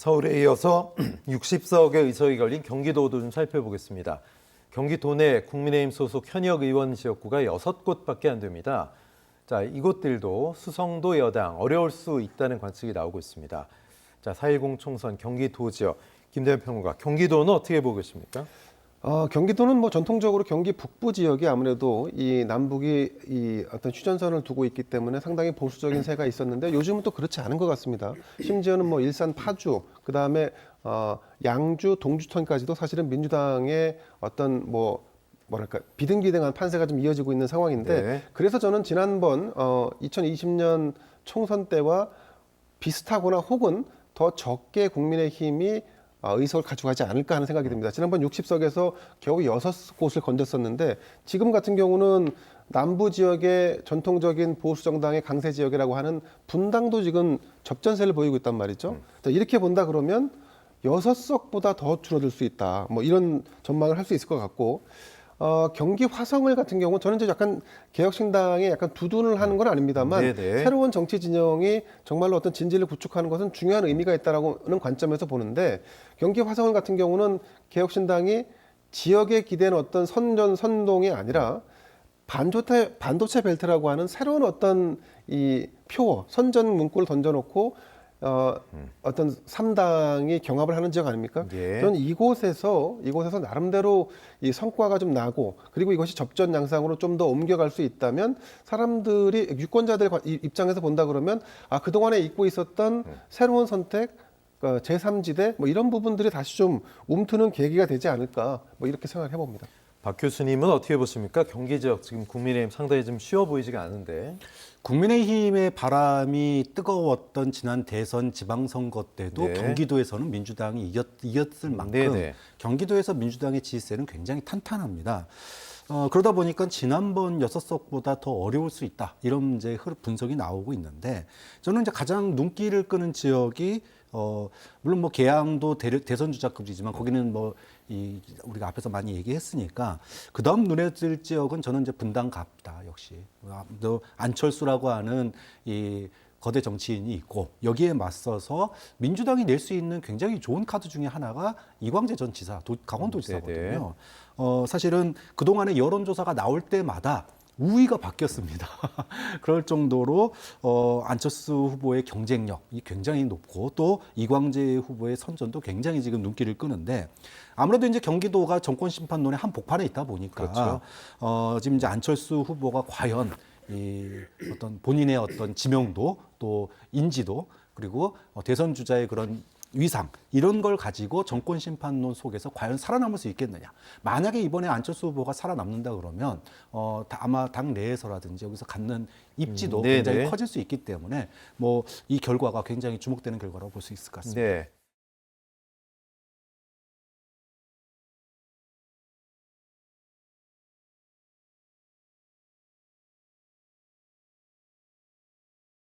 서울에 이어서 60석의 의석이 걸린 경기도도 좀 살펴보겠습니다. 경기도 내 국민의힘 소속 현역 의원 지역구가 6곳밖에 안 됩니다. 자, 이곳들도 수성도 여당 어려울 수 있다는 관측이 나오고 있습니다. 자, 4.10 총선 경기도 지역 김대현 평론가 경기도는 어떻게 보고 계십니까? 어, 경기도는 뭐 전통적으로 경기 북부 지역이 아무래도 이 남북이 이 어떤 휴전선을 두고 있기 때문에 상당히 보수적인 세가 있었는데 요즘은 또 그렇지 않은 것 같습니다. 심지어는 뭐 일산 파주, 그 다음에 어, 양주, 동주천까지도 사실은 민주당의 어떤 뭐 뭐랄까 비등비등한 판세가 좀 이어지고 있는 상황인데 네. 그래서 저는 지난번 어, 2020년 총선 때와 비슷하거나 혹은 더 적게 국민의힘이 어, 의석을 가져가지 않을까 하는 생각이 듭니다. 지난번 60석에서 겨우 6곳을 건졌었는데 지금 같은 경우는 남부 지역의 전통적인 보수 정당의 강세 지역이라고 하는 분당도 지금 접전세를 보이고 있단 말이죠. 자, 이렇게 본다 그러면 여섯 석보다 더 줄어들 수 있다. 뭐 이런 전망을 할 수 있을 것 같고 어, 경기 화성을 같은 경우 저는 이제 약간 개혁신당에 약간 두둔을 하는 건 아닙니다만 네네. 새로운 정치 진영이 정말로 어떤 진지를 구축하는 것은 중요한 의미가 있다라고는 관점에서 보는데 경기 화성을 같은 경우는 개혁신당이 지역에 기대는 어떤 선전 선동이 아니라 반도체 반도체 벨트라고 하는 새로운 어떤 이 표어 선전 문구를 던져놓고 어, 어떤 삼당이 경합을 하는 지역 아닙니까? 예. 저는 이곳에서 이곳에서 나름대로 이 성과가 좀 나고 그리고 이것이 접전 양상으로 좀 더 옮겨갈 수 있다면 사람들이 유권자들 입장에서 본다 그러면 아 그동안에 잊고 있었던 새로운 선택 어, 제3지대 뭐 이런 부분들이 다시 좀 움트는 계기가 되지 않을까 뭐 이렇게 생각을 해봅니다. 박 교수님은 어떻게 보십니까? 경기 지역 지금 국민의힘 상당히 좀 쉬워 보이지가 않은데. 국민의힘의 바람이 뜨거웠던 지난 대선 지방선거 때도 네. 경기도에서는 민주당이 이겼, 이겼을 만큼 네네. 경기도에서 민주당의 지지세는 굉장히 탄탄합니다. 어, 그러다 보니까 지난번 여섯 석보다 더 어려울 수 있다 이런 이제 흐- 분석이 나오고 있는데 저는 이제 가장 눈길을 끄는 지역이 어, 물론 뭐 개항도 대, 대선 주자급이지만 거기는 뭐 이 우리가 앞에서 많이 얘기했으니까 그 다음 눈에 띌 지역은 저는 이제 분당 갑다 역시 아, 또 안철수라고 하는 이 거대 정치인이 있고 여기에 맞서서 민주당이 낼 수 있는 굉장히 좋은 카드 중에 하나가 이광재 전 지사, 도- 강원도지사거든요. 어, 사실은 그동안에 여론조사가 나올 때마다 우위가 바뀌었습니다. 그럴 정도로 어, 안철수 후보의 경쟁력이 굉장히 높고 또 이광재 후보의 선전도 굉장히 지금 눈길을 끄는데 아무래도 이제 경기도가 정권 심판론의 한 복판에 있다 보니까 그렇죠. 어, 지금 이제 안철수 후보가 과연 이 어떤 본인의 어떤 지명도 또 인지도 그리고 어, 대선 주자의 그런 위상 이런 걸 가지고 정권 심판론 속에서 과연 살아남을 수 있겠느냐. 만약에 이번에 안철수 후보가 살아남는다 그러면 어 다- 아마 당 내에서라든지 여기서 갖는 입지도 음, 네네. 굉장히 커질 수 있기 때문에 뭐 이 결과가 굉장히 주목되는 결과라고 볼 수 있을 것 같습니다. 네.